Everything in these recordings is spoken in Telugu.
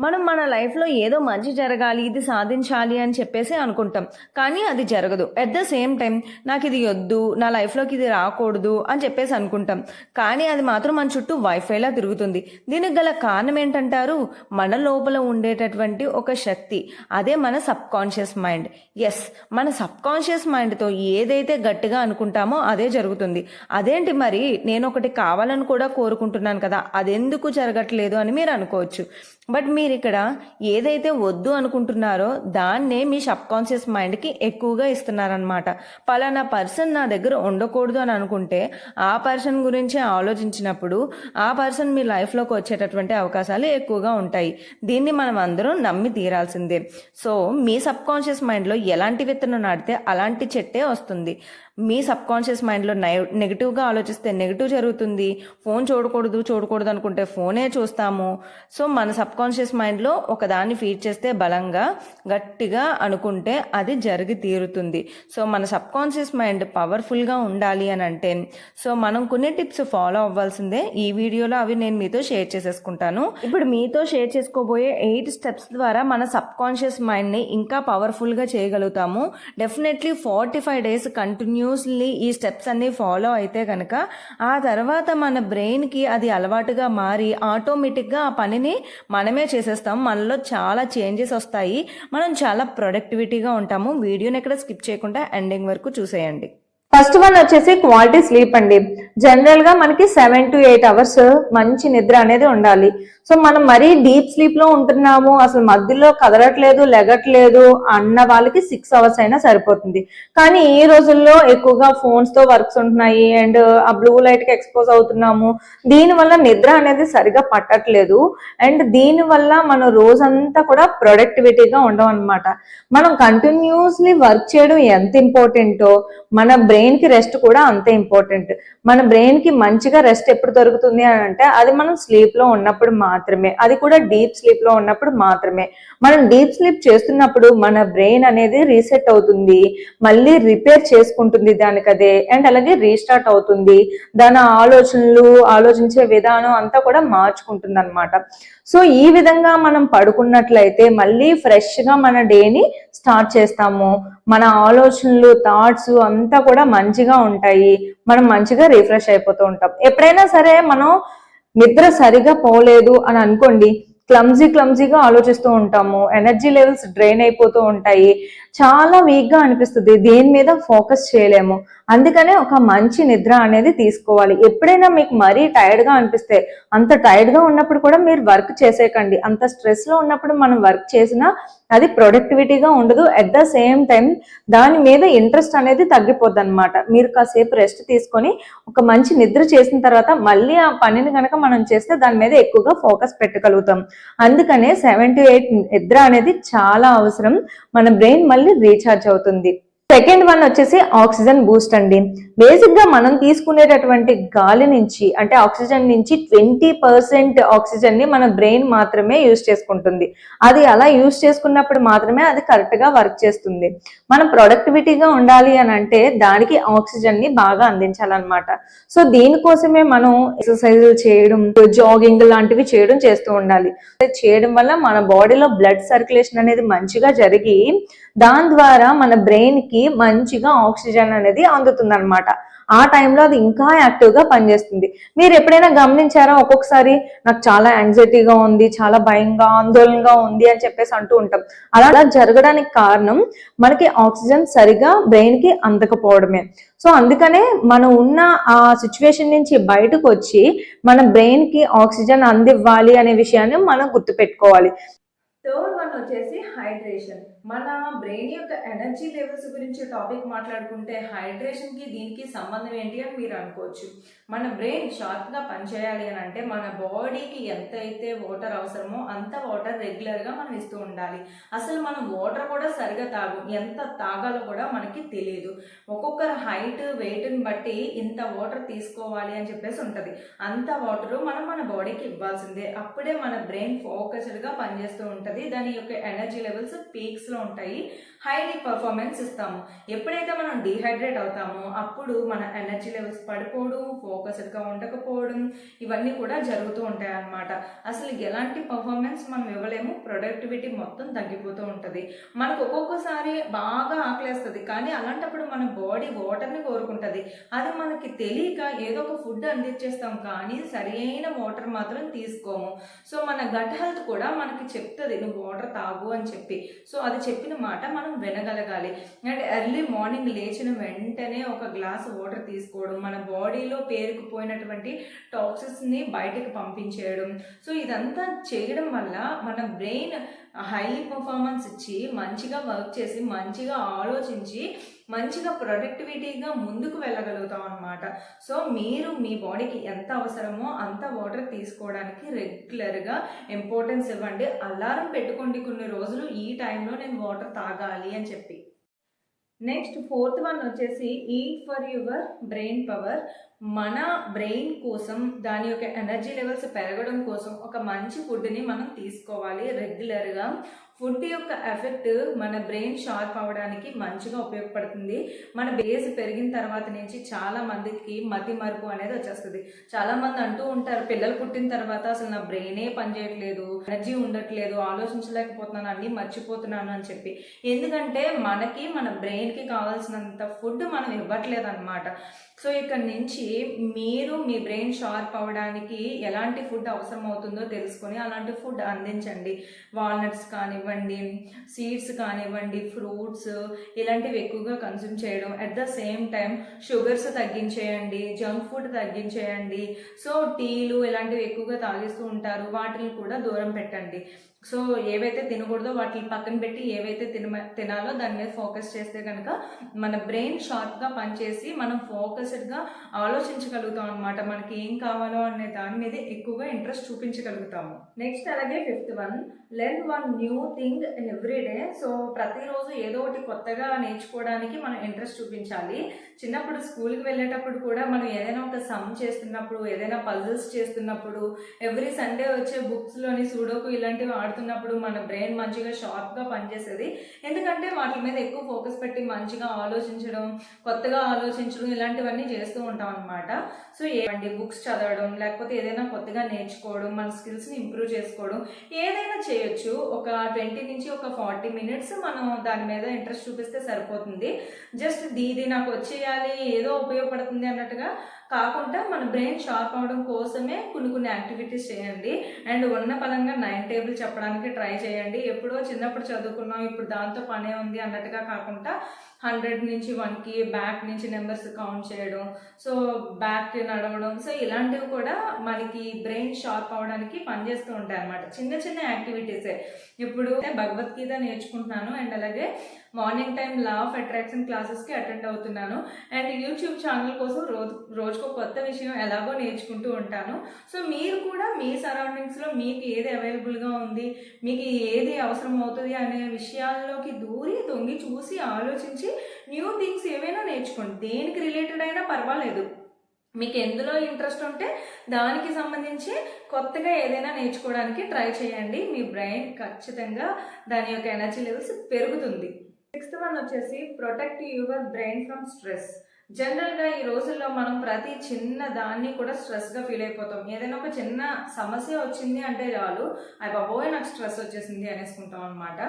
మనం మన లైఫ్లో ఏదో మంచి జరగాలి ఇది సాధించాలి అని చెప్పేసి అనుకుంటాం. కానీ అది జరగదు. ఎట్ ద సేమ్ టైం నాకు ఇది వద్దు నా లైఫ్లోకి ఇది రాకూడదు అని చెప్పేసి అనుకుంటాం. కానీ అది మాత్రం మన చుట్టూ వైఫైలా తిరుగుతుంది. దీనికి గల కారణం ఏంటంటారు? మన లోపల ఉండేటటువంటి ఒక శక్తి. అదే మన సబ్ కాన్షియస్ మైండ్ ఎస్ మన సబ్ కాన్షియస్ మైండ్తో ఏదైతే గట్టిగా అనుకుంటామో అదే జరుగుతుంది. అదేంటి మరి? నేను ఒకటి కావాలని కూడా కోరుకుంటున్నాను కదా. అదెందుకు జరగట్లేదు అని మీరు అనుకోవచ్చు. బట్ మీ మీరు ఇక్కడ ఏదైతే వద్దు అనుకుంటున్నారో దాన్నే మీ సబ్ కాన్షియస్ మైండ్కి ఎక్కువగా ఇస్తున్నారనమాట పలానా పర్సన్ నా దగ్గర ఉండకూడదు అని అనుకుంటే ఆ పర్సన్ గురించి ఆలోచించినప్పుడు ఆ పర్సన్ మీ లైఫ్లోకి వచ్చేటటువంటి అవకాశాలు ఎక్కువగా ఉంటాయి. దీన్ని మనం అందరం నమ్మి తీరాల్సిందే. సో మీ సబ్ కాన్షియస్ మైండ్లో ఎలాంటి విత్తనం నాటితే అలాంటి చెట్టే వస్తుంది. మీ సబ్ కాన్షియస్ మైండ్లో నై నెగిటివ్గా ఆలోచిస్తే నెగిటివ్ జరుగుతుంది. ఫోన్ చూడకూడదు చూడకూడదు అనుకుంటే ఫోనే చూస్తాము. సో మన సబ్ కాన్షియస్ మైండ్లో ఒకదాన్ని ఫీడ్ చేస్తే బలంగా గట్టిగా అనుకుంటే అది జరిగి తీరుతుంది. సో మన సబ్ కాన్షియస్ మైండ్ పవర్ఫుల్గా ఉండాలి అని అంటే సో మనం కొన్ని టిప్స్ ఫాలో అవ్వాల్సిందే. ఈ వీడియోలో అవి నేను మీతో షేర్ చేసేసుకుంటాను. ఇప్పుడు మీతో షేర్ చేసుకోబోయే ఎయిట్ స్టెప్స్ ద్వారా మన సబ్ కాన్షియస్ మైండ్ని ఇంకా పవర్ఫుల్గా చేయగలుగుతాము. Definitely forty five days continuously ఈ స్టెప్స్ అన్ని ఫాలో అయితే కనుక ఆ తర్వాత మన బ్రెయిన్కి అది అలవాటుగా మారి ఆటోమేటిక్గా ఆ పనిని మనమే చేసేస్తాం. మనలో చాలా చేంజెస్ వస్తాయి. మనం చాలా ప్రొడక్టివిటీగా ఉంటాము. వీడియోని ఎక్కడ స్కిప్ చేయకుండా ఎండింగ్ వరకు చూసేయండి. ఫస్ట్ వన్ వచ్చేసి క్వాలిటీ స్లీప్ అండి. జనరల్గా మనకి సెవెన్ టు ఎయిట్ అవర్స్ మంచి నిద్ర అనేది ఉండాలి. సో మనం మరీ డీప్ స్లీప్లో ఉంటున్నాము అసలు మధ్యలో కదలట్లేదు లెగట్లేదు అన్న వాళ్ళకి సిక్స్ అవర్స్ అయినా సరిపోతుంది. కానీ ఈ రోజుల్లో ఎక్కువగా ఫోన్స్తో వర్క్స్ ఉంటున్నాయి అండ్ ఆ బ్లూ లైట్కి ఎక్స్పోజ్ అవుతున్నాము. దీని వల్ల నిద్ర అనేది సరిగా పట్టట్లేదు. అండ్ దీని వల్ల మనం రోజంతా కూడా ప్రొడక్టివిటీగా ఉండడం అనమాట మనం కంటిన్యూస్లీ వర్క్ చేయడం ఎంత ఇంపార్టెంటో మన బ్రెయిన్ కి రెస్ట్ కూడా అంతే ఇంపార్టెంట్. మన బ్రెయిన్కి మంచిగా రెస్ట్ ఎప్పుడు దొరుకుతుంది అని అంటే అది మనం స్లీప్లో ఉన్నప్పుడు మాత్రమే. అది కూడా డీప్ స్లీప్లో ఉన్నప్పుడు మాత్రమే. మనం డీప్ స్లీప్ చేస్తున్నప్పుడు మన బ్రెయిన్ అనేది రీసెట్ అవుతుంది. మళ్ళీ రిపేర్ చేసుకుంటుంది దానికి అదే అండ్ అలాగే రీస్టార్ట్ అవుతుంది. దాని ఆలోచనలు ఆలోచించే విధానం అంతా కూడా మార్చుకుంటుంది అనమాట సో ఈ విధంగా మనం పడుకున్నట్లయితే మళ్ళీ ఫ్రెష్గా మన డేని స్టార్ట్ చేస్తాము. మన ఆలోచనలు థాట్స్ అంతా కూడా మంచిగా ఉంటాయి. మనం మంచిగా రిఫ్రెష్ అయిపోతూ ఉంటాం. ఎప్పుడైనా సరే మనం నిద్ర సరిగా పోలేదు అని అనుకోండి క్లమ్జీ క్లమ్జీగా ఆలోచిస్తూ ఉంటాము. ఎనర్జీ లెవెల్స్ డ్రైన్ అయిపోతూ ఉంటాయి. చాలా వీక్గా అనిపిస్తుంది. దేని మీద ఫోకస్ చేయలేము. అందుకనే ఒక మంచి నిద్ర అనేది తీసుకోవాలి. ఎప్పుడైనా మీకు మరీ టైర్డ్గా అనిపిస్తే అంత టైర్డ్గా ఉన్నప్పుడు కూడా మీరు వర్క్ చేసేయకండి. అంత స్ట్రెస్లో ఉన్నప్పుడు మనం వర్క్ చేసినా అది ప్రొడక్టివిటీగా ఉండదు. అట్ ద సేమ్ టైం దాని మీద ఇంట్రెస్ట్ అనేది తగ్గిపోద్ది అనమాట మీరు కాసేపు రెస్ట్ తీసుకొని ఒక మంచి నిద్ర చేసిన తర్వాత మళ్ళీ ఆ పనిని కనుక మనం చేస్తే దాని మీద ఎక్కువగా ఫోకస్ పెట్టగలుగుతాం. అందుకనే సెవెన్ టు ఎయిట్ నిద్ర అనేది చాలా అవసరం. మన బ్రెయిన్ మళ్ళీ రీఛార్జ్ అవుతుంది. సెకండ్ వన్ వచ్చేసి ఆక్సిజన్ బూస్ట్ అండి. బేసిక్గా మనం తీసుకునేటటువంటి గాలి నుంచి అంటే ఆక్సిజన్ నుంచి ట్వంటీ పర్సెంట్ ఆక్సిజన్ని మన బ్రెయిన్ మాత్రమే యూజ్ చేసుకుంటుంది. అది అలా యూజ్ చేసుకున్నప్పుడు మాత్రమే అది కరెక్ట్గా వర్క్ చేస్తుంది. మనం ప్రొడక్టివిటీగా ఉండాలి అని అంటే దానికి ఆక్సిజన్ని బాగా అందించాలన్నమాట. సో దీనికోసమే మనం ఎక్సర్సైజ్ చేయడం జాగింగ్ లాంటివి చేయడం చేస్తూ ఉండాలి. చేయడం వల్ల మన బాడీలో బ్లడ్ సర్క్యులేషన్ అనేది మంచిగా జరిగి దాని ద్వారా మన బ్రెయిన్కి మంచిగా ఆక్సిజన్ అనేది అందుతుంది అనమాట ఆ టైంలో అది ఇంకా యాక్టివ్గా పనిచేస్తుంది. మీరు ఎప్పుడైనా గమనించారా? ఒక్కొక్కసారి నాకు చాలా యాంగ్జైటీగా ఉంది చాలా భయంగా ఆందోళనగా ఉంది అని చెప్పేసి అంటూ ఉంటాం. అలా జరగడానికి కారణం మనకి ఆక్సిజన్ సరిగా బ్రెయిన్కి అందకపోవడమే. సో అందుకనే మనం ఉన్న ఆ సిచ్యువేషన్ నుంచి బయటకు వచ్చి మన బ్రెయిన్కి ఆక్సిజన్ అందివ్వాలి అనే విషయాన్ని మనం గుర్తుపెట్టుకోవాలి. థర్డ్ వన్ వచ్చేసి హైడ్రేషన్. మన బ్రెయిన్ యొక్క ఎనర్జీ లెవెల్స్ గురించి టాపిక్ మాట్లాడుకుంటే హైడ్రేషన్కి దీనికి సంబంధం ఏంటి అని మీరు అనుకోవచ్చు. మన బ్రెయిన్ షార్ప్గా పనిచేయాలి అని అంటే మన బాడీకి ఎంత అయితే వాటర్ అవసరమో అంత వాటర్ రెగ్యులర్గా మనం ఇస్తూ ఉండాలి. అసలు మనం వాటర్ కూడా సరిగా తాగు ఎంత తాగాలో కూడా మనకి తెలియదు. ఒక్కొక్కరు హైట్ వెయిట్ని బట్టి ఇంత వాటర్ తీసుకోవాలి అని చెప్పేసి ఉంటుంది. అంత వాటర్ మనం మన బాడీకి ఇవ్వాల్సిందే. అప్పుడే మన బ్రెయిన్ ఫోకస్డ్గా పనిచేస్తూ ఉంటుంది. దాని యొక్క ఎనర్జీ లెవెల్స్ పీక్స్లో లో ఉంటాయి. హైలీ పర్ఫార్మెన్స్ ఇస్తాము. ఎప్పుడైతే మనం డీహైడ్రేట్ అవుతామో అప్పుడు మన ఎనర్జీ లెవెల్స్ పడిపోవడం ఫోకస్డ్గా ఉండకపోవడం ఇవన్నీ కూడా జరుగుతూ ఉంటాయి అన్నమాట. అసలు ఎలాంటి పర్ఫార్మెన్స్ మనం ఇవ్వలేము. ప్రొడక్టివిటీ మొత్తం తగ్గిపోతూ ఉంటుంది. మనకు ఒక్కొక్కసారి బాగా ఆకలేస్తుంది. కానీ అలాంటప్పుడు మన బాడీ వాటర్ని కోరుకుంటుంది. అది మనకి తెలియక ఏదో ఒక ఫుడ్ అందించేస్తాం కానీ సరైన వాటర్ మాత్రం తీసుకోము. సో మన గట్ హెల్త్ కూడా మనకి చెప్తుంది నువ్వు వాటర్ తాగు అని చెప్పి. సో అది చెప్పిన మాట మనం వినగలగాలి. అండ్ ఎర్లీ మార్నింగ్ లేచిన వెంటనే ఒక గ్లాస్ వాటర్ తీసుకోవడం మన బాడీలో పేరుకుపోయినటువంటి టాక్సిస్ని బయటకు పంపించేయడం. సో ఇదంతా చేయడం వల్ల మన బ్రెయిన్ హై పర్ఫార్మెన్స్ ఇచ్చి మంచిగా వర్క్ చేసి మంచిగా ఆలోచించి మంచిగా ప్రొడక్టివిటీగా ముందుకు వెళ్ళగలుగుతాం అనమాట సో మీరు మీ బాడీకి ఎంత అవసరమో అంత వాటర్ తీసుకోవడానికి రెగ్యులర్గా ఇంపార్టెన్స్ ఇవ్వండి. అలారం పెట్టుకోండి కొన్ని రోజులు ఈ టైంలో నేను వాటర్ తాగాలి అని చెప్పి. నెక్స్ట్ ఫోర్త్ వన్ వచ్చేసి eat for your brain power మన బ్రెయిన్ కోసం దాని యొక్క ఎనర్జీ లెవెల్స్ పెరగడం కోసం ఒక మంచి ఫుడ్ని మనం తీసుకోవాలి రెగ్యులర్గా ఫుడ్ యొక్క ఎఫెక్ట్ మన బ్రెయిన్ షార్ప్ అవ్వడానికి మంచిగా ఉపయోగపడుతుంది. మన బేస్ పెరిగిన తర్వాత నుంచి చాలా మందికి మతి మరుపు అనేది వచ్చేస్తుంది. చాలా మంది అంటూ ఉంటారు పిల్లలు పుట్టిన తర్వాత అసలు నా బ్రెయినే పనిచేయట్లేదు ఎనర్జీ ఉండట్లేదు ఆలోచించలేకపోతున్నాను అన్ని మర్చిపోతున్నాను అని చెప్పి. ఎందుకంటే మనకి మన బ్రెయిన్కి కావాల్సినంత ఫుడ్ మనం ఇవ్వట్లేదు అనమాట సో ఇక్కడ నుంచి మీరు మీ బ్రెయిన్ షార్ప్ అవ్వడానికి ఎలాంటి ఫుడ్ అవసరం అవుతుందో తెలుసుకొని అలాంటి ఫుడ్ అందించండి. వాల్నట్స్ కానివ్వండి సీడ్స్ కానివ్వండి ఫ్రూట్స్ ఇలాంటివి ఎక్కువగా కన్సూమ్ చేయడం. At the same time sugars తగ్గించేయండి junk food తగ్గించేయండి. సో టీలు ఇలాంటివి ఎక్కువగా తాగిస్తూ ఉంటారు. వాటిని కూడా దూరం పెట్టండి. సో ఏవైతే తినకూడదో వాటిని పక్కన పెట్టి ఏవైతే తిన తినాలో దాని మీద ఫోకస్ చేస్తే కనుక మన బ్రెయిన్ షార్ప్గా పనిచేసి మనం ఫోకస్డ్గా ఆలోచించగలుగుతాం అనమాట మనకి ఏం కావాలో అనే దాని మీద ఎక్కువగా ఇంట్రెస్ట్ చూపించగలుగుతాము. నెక్స్ట్ అలాగే fifth one learn one new thing every day so ప్రతిరోజు ఏదో ఒకటి కొత్తగా నేర్చుకోవడానికి మనం ఇంట్రెస్ట్ చూపించాలి. చిన్నప్పుడు స్కూల్కి వెళ్ళేటప్పుడు కూడా మనం ఏదైనా ఒక సమ్ చేస్తున్నప్పుడు ఏదైనా పజిల్స్ చేస్తున్నప్పుడు ఎవ్రీ సండే వచ్చే బుక్స్లోని సూడోకు ఇలాంటివి ఆడుతున్నప్పుడు మన బ్రెయిన్ మంచిగా షార్ప్గా పనిచేసేది. ఎందుకంటే వాటి మీద ఎక్కువ ఫోకస్ పెట్టి మంచిగా ఆలోచించడం కొత్తగా ఆలోచించడం ఇలాంటివన్నీ చేస్తూ ఉంటాం అనమాట సో ఏమండి బుక్స్ చదవడం లేకపోతే ఏదైనా కొత్తగా నేర్చుకోవడం మన స్కిల్స్ని ఇంప్రూవ్ చేసుకోవడం ఏదైనా చేయొచ్చు. ఒక ట్వంటీ నుంచి ఒక ఫార్టీ మినిట్స్ మనం దాని మీద ఇంట్రెస్ట్ చూపిస్తే సరిపోతుంది. జస్ట్ దీది నాకు వచ్చేయాలి ఏదో ఉపయోగపడుతుంది అన్నట్టుగా కాకుండా మన బ్రెయిన్ షార్ప్ అవడం కోసమే కొన్ని కొన్ని యాక్టివిటీస్ చేయండి. అండ్ ఉన్న పరంగా నైన్ టేబుల్ చెప్పడానికి ట్రై చేయండి. ఎప్పుడో చిన్నప్పుడు చదువుకున్నాం ఇప్పుడు దాంతో పనే ఉంది అన్నట్టుగా కాకుండా హండ్రెడ్ నుంచి వన్కి బ్యాక్ నుంచి నెంబర్స్ కౌంట్ చేయడం సో బ్యాక్ నడవడం సో ఇలాంటివి కూడా మనకి బ్రెయిన్ షార్ప్ అవడానికి పనిచేస్తూ ఉంటాయి అన్నమాట చిన్న చిన్న యాక్టివిటీసే. ఇప్పుడు భగవద్గీత నేర్చుకుంటున్నాను. అండ్ అలాగే morning time law of attraction క్లాసెస్కి అటెండ్ అవుతున్నాను. అండ్ యూట్యూబ్ ఛానల్ కోసం రోజు రోజుకో కొత్త విషయం ఎలాగో నేర్చుకుంటూ ఉంటాను. సో మీరు కూడా మీ సరౌండింగ్స్లో మీకు ఏది అవైలబుల్గా ఉంది మీకు ఏది అవసరం అవుతుంది అనే విషయాల్లోకి దూరి తొంగి చూసి ఆలోచించి న్యూ థింగ్స్ ఏవైనా నేర్చుకోండి. దేనికి రిలేటెడ్ అయినా పర్వాలేదు. మీకు ఎందులో ఇంట్రెస్ట్ ఉంటే దానికి సంబంధించి కొత్తగా ఏదైనా నేర్చుకోవడానికి ట్రై చేయండి. మీ బ్రెయిన్ ఖచ్చితంగా దాని యొక్క ఎనర్జీ లెవెల్స్ పెరుగుతుంది. సిక్స్త్ వన్ వచ్చేసి protect your brain from stress జనరల్గా ఈ రోజుల్లో మనం ప్రతి చిన్న దాన్ని కూడా స్ట్రెస్గా ఫీల్ అయిపోతాం. ఏదైనా ఒక చిన్న సమస్య వచ్చింది అంటే చాలు అవి బాబోయ్ నాకు స్ట్రెస్ వచ్చేసింది అనేసుకుంటాం అనమాట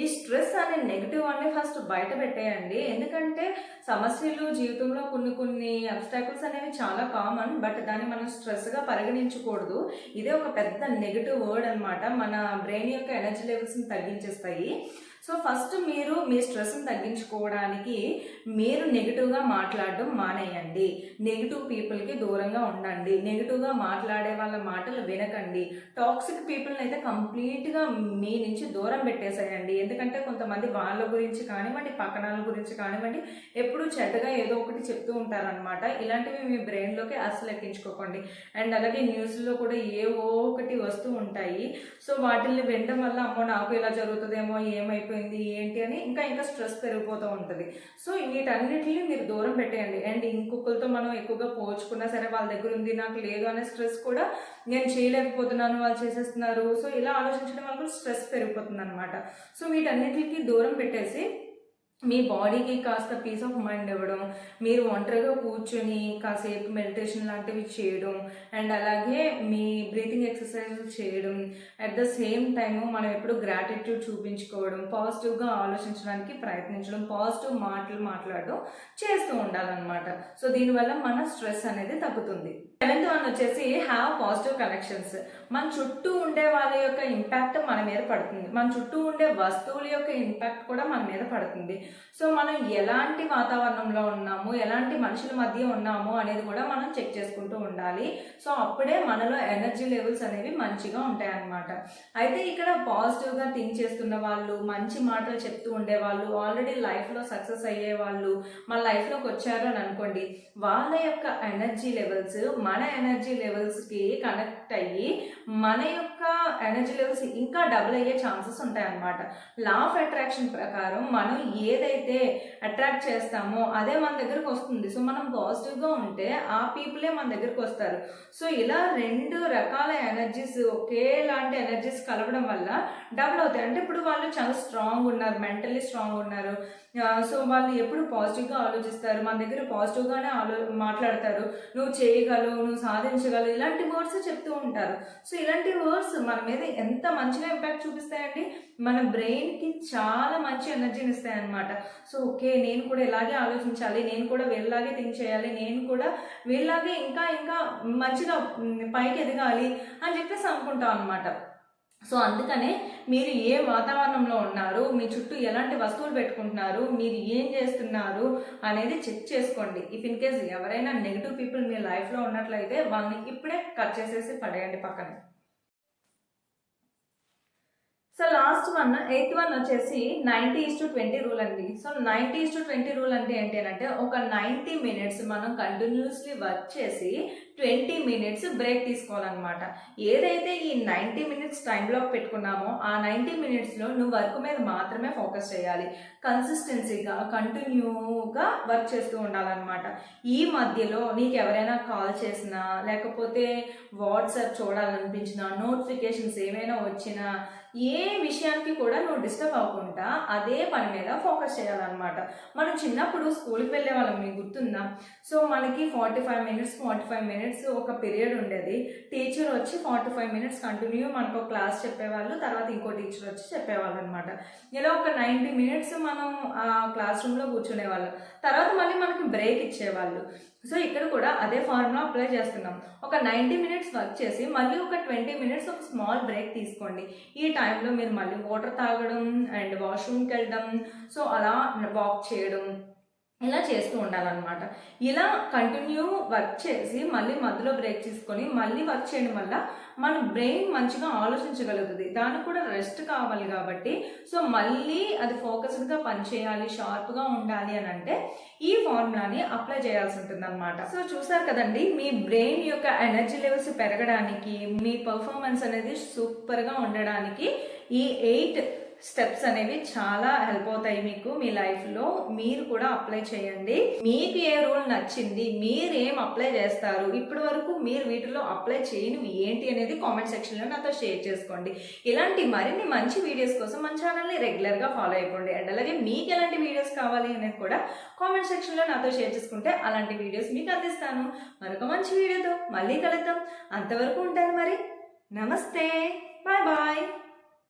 ఈ స్ట్రెస్ అనే నెగిటివ్ అన్ని ఫస్ట్ బయట పెట్టేయండి. ఎందుకంటే సమస్యలు జీవితంలో కొన్ని కొన్ని అబ్స్టాకిల్స్ అనేవి చాలా కామన్ బట్ దాన్ని మనం స్ట్రెస్గా పరిగణించకూడదు. ఇదే ఒక పెద్ద నెగిటివ్ వర్డ్ అనమాట మన బ్రెయిన్ యొక్క ఎనర్జీ లెవెల్స్ని తగ్గించేస్తాయి. సో ఫస్ట్ మీరు మీ స్ట్రెస్ని తగ్గించుకోవడానికి మీరు నెగిటివ్గా మాట్లాడడం మానేయండి. నెగిటివ్ పీపుల్కి దూరంగా ఉండండి. నెగిటివ్గా మాట్లాడే వాళ్ళ మాటలు వినకండి. టాక్సిక్ పీపుల్ని అయితే కంప్లీట్గా మీ నుంచి దూరం పెట్టేసేయండి. ఎందుకంటే కొంతమంది వాళ్ళ గురించి కానివ్వండి పక్కనాల గురించి కానివ్వండి ఎప్పుడూ చెడ్డగా ఏదో ఒకటి చెప్తూ ఉంటారనమాట ఇలాంటివి మీ బ్రెయిన్లోకి అసలు ఎక్కించుకోకండి అండ్ అలాగే న్యూస్లో కూడా ఏవో ఒకటి వస్తూ ఉంటాయి. సో వాటిల్ని వినడం వల్ల అమ్మో నాకు ఇలా జరుగుతుందేమో ఏమైపోయింది అయిపోయింది ఏంటి అని ఇంకా ఇంకా స్ట్రెస్ పెరిగిపోతూ ఉంటుంది. సో వీటన్నిటిని మీరు దూరం పెట్టేయండి. అండ్ ఇంకొకరితో మనం ఎక్కువగా పోల్చుకున్నా సరే వాళ్ళ దగ్గర ఉంది నాకు లేదు అనే స్ట్రెస్ కూడా నేను చేయలేకపోతున్నాను వాళ్ళు చేసేస్తున్నారు. సో ఇలా ఆలోచించడం వల్ల స్ట్రెస్ పెరిగిపోతుంది అనమాట సో వీటన్నిటికీ దూరం పెట్టేసి మీ బాడీకి కాస్త పీస్ ఆఫ్ మైండ్ ఇవ్వడం మీరు ఒంటరిగా కూర్చొని కాసేపు మెడిటేషన్ లాంటివి చేయడం అండ్ అలాగే మీ బ్రీతింగ్ ఎక్సర్సైజ్ చేయడం. అట్ ద సేమ్ టైము మనం ఎప్పుడు గ్రాటిట్యూడ్ చూపించుకోవడం పాజిటివ్గా ఆలోచించడానికి ప్రయత్నించడం పాజిటివ్ మాటలు మాట్లాడడం చేస్తూ ఉండాలన్నమాట. సో దీనివల్ల మన స్ట్రెస్ అనేది తగ్గుతుంది. సెవెంత్ వన్ వచ్చేసి హ్యావ్ పాజిటివ్ కనెక్షన్స్ మన చుట్టూ ఉండే వాళ్ళ యొక్క ఇంపాక్ట్ మన మీద పడుతుంది. మన చుట్టూ ఉండే వస్తువుల యొక్క ఇంపాక్ట్ కూడా మన మీద పడుతుంది. సో మనం ఎలాంటి వాతావరణంలో ఉన్నాము ఎలాంటి మనుషుల మధ్య ఉన్నాము అనేది కూడా మనం చెక్ చేసుకుంటూ ఉండాలి. సో అప్పుడే మనలో ఎనర్జీ లెవెల్స్ అనేవి మంచిగా ఉంటాయి అన్నమాట అయితే ఇక్కడ పాజిటివ్గా థింక్ చేస్తున్న వాళ్ళు మంచి మాటలు చెప్తూ ఉండేవాళ్ళు ఆల్రెడీ లైఫ్లో సక్సెస్ అయ్యే వాళ్ళు మన లైఫ్లోకి వచ్చారు అని అనుకోండి వాళ్ళ యొక్క ఎనర్జీ లెవెల్స్ మన ఎనర్జీ లెవెల్స్కి కనెక్ట్ అయ్యి మన యొక్క ఎనర్జీ లెవెల్స్ ఇంకా డబుల్ అయ్యే ఛాన్సెస్ ఉంటాయి అన్నమాట లా ఆఫ్ అట్రాక్షన్ ప్రకారం మనం ఏదైతే అట్రాక్ట్ చేస్తామో అదే మన దగ్గరకు వస్తుంది. సో మనం పాజిటివ్గా ఉంటే ఆ పీపులే మన దగ్గరకు వస్తారు. సో ఇలా రెండు రకాల ఎనర్జీస్ ఒకేలాంటి ఎనర్జీస్ కలవడం వల్ల డబుల్ అవుతాయి. అంటే ఇప్పుడు వాళ్ళు చాలా స్ట్రాంగ్ ఉన్నారు మెంటలీ స్ట్రాంగ్ ఉన్నారు. సో వాళ్ళు ఎప్పుడు పాజిటివ్గా ఆలోచిస్తారు. మన దగ్గర పాజిటివ్గానే ఆలో మాట్లాడతారు. నువ్వు చేయగలవు నువ్వు సాధించగలవు. ఇలాంటి వర్డ్స్ చెప్తూ ఉంటారు. సో ఇలాంటి వర్డ్స్ మన మీద ఎంత మంచిగా ఇంపాక్ట్ చూపిస్తాయండి? మన బ్రెయిన్కి చాలా మంచి ఎనర్జీని ఇస్తాయన్నమాట. సో ఓకే నేను కూడా ఇలాగే ఆలోచించాలి నేను కూడా వీళ్ళలాగే థింక్ చేయాలి నేను కూడా వీళ్ళలాగే ఇంకా ఇంకా మంచిగా పైకి ఎదగాలి అని చెప్పేసి అనుకుంటాం అనమాట సో అందుకనే మీరు ఏ వాతావరణంలో ఉన్నారు మీ చుట్టూ ఎలాంటి వస్తువులు పెట్టుకుంటున్నారు మీరు ఏం చేస్తున్నారు అనేది చెక్ చేసుకోండి. ఇఫ్ ఇన్ కేస్ ఎవరైనా నెగిటివ్ పీపుల్ మీ లైఫ్లో ఉన్నట్లయితే వాళ్ళని ఇప్పుడే కట్ చేసేసి పడేయండి పక్కన. So last one eighth one వచ్చేసి ninety is to twenty rule అండి. So ninety is to twenty rule అంటే ఏంటి అంటే ఒక నైంటీ మినిట్స్ మనం కంటిన్యూస్లీ వర్క్ చేసి ట్వంటీ మినిట్స్ బ్రేక్ తీసుకోవాలన్నమాట. ఏదైతే ఈ నైంటీ మినిట్స్ టైం బ్లాక్ పెట్టుకున్నామో ఆ నైంటీ మినిట్స్లో నువ్వు వర్క్ మీద మాత్రమే ఫోకస్ చేయాలి. కన్సిస్టెన్సీగా కంటిన్యూగా వర్క్ చేస్తూ ఉండాలన్నమాట. ఈ మధ్యలో నీకు ఎవరైనా కాల్ చేసినా లేకపోతే వాట్సాప్ చూడాలనిపించినా నోటిఫికేషన్స్ ఏమైనా వచ్చినా ఏ విషయానికి కూడా నువ్వు డిస్టర్బ్ అవ్వకుండా అదే పని మీద ఫోకస్ చేయాలన్నమాట. మనం చిన్నప్పుడు స్కూల్కి వెళ్ళే వాళ్ళం మీకు గుర్తుందా? సో మనకి forty five minutes forty five minutes ఒక పీరియడ్ ఉండేది. టీచర్ వచ్చి ఫార్టీ ఫైవ్ మినిట్స్ కంటిన్యూ మనకు ఒక క్లాస్ చెప్పేవాళ్ళు తర్వాత ఇంకో టీచర్ వచ్చి చెప్పేవాళ్ళు అనమాట ఇలా ఒక నైంటీ మినిట్స్ మనం ఆ క్లాస్ రూమ్లో కూర్చునేవాళ్ళం. తర్వాత మళ్ళీ మనకి బ్రేక్ ఇచ్చేవాళ్ళు. సో ఇక్కడ కూడా అదే ఫార్ములా అప్లై చేస్తున్నాం. ఒక నైంటీ మినిట్స్ వర్క్ చేసి మళ్ళీ ఒక ట్వంటీ మినిట్స్ ఒక స్మాల్ బ్రేక్ తీసుకోండి. ఈ టైంలో మీరు మళ్ళీ వాటర్ తాగడం అండ్ వాష్రూమ్కి వెళ్ళడం. సో అలా వాక్ చేయడం. ఇలా చేస్తూ ఉండాలన్నమాట. ఇలా కంటిన్యూ వర్క్ చేసి మళ్ళీ మధ్యలో బ్రేక్ తీసుకొని మళ్ళీ వర్క్ చేయడం వల్ల మన బ్రెయిన్ మంచిగా ఆలోచించగలుగుతుంది. దానికి కూడా రెస్ట్ కావాలి కాబట్టి సో మళ్ళీ అది ఫోకస్డ్గా పనిచేయాలి షార్ప్గా ఉండాలి అని అంటే ఈ ఫార్ములాని అప్లై చేయాల్సి ఉంటుంది సో చూసారు కదండి మీ బ్రెయిన్ యొక్క ఎనర్జీ లెవెల్స్ పెరగడానికి మీ పర్ఫార్మెన్స్ అనేది సూపర్గా ఉండడానికి ఈ ఎయిట్ స్టెప్స్ అనేవి చాలా హెల్ప్ అవుతాయి మీకు మీ లైఫ్లో. మీరు కూడా అప్లై చేయండి. మీకు ఏ రూల్ నచ్చింది మీరు ఏం అప్లై చేస్తారు ఇప్పటి వరకు మీరు వీటిలో అప్లై చేయనివి ఏంటి అనేది కామెంట్ సెక్షన్లో నాతో షేర్ చేసుకోండి. ఇలాంటి మరిన్ని మంచి వీడియోస్ కోసం మన ఛానల్ని రెగ్యులర్గా ఫాలో అయిపోండి. అండ్ అలాగే మీకు ఎలాంటి వీడియోస్ కావాలి అనేది కూడా కామెంట్ సెక్షన్లో నాతో షేర్ చేసుకుంటే అలాంటి వీడియోస్ మీకు అందిస్తాను. మరొక మంచి వీడియోతో మళ్ళీ కలుద్దాం. అంతవరకు ఉంటాను మరి. నమస్తే. Bye bye.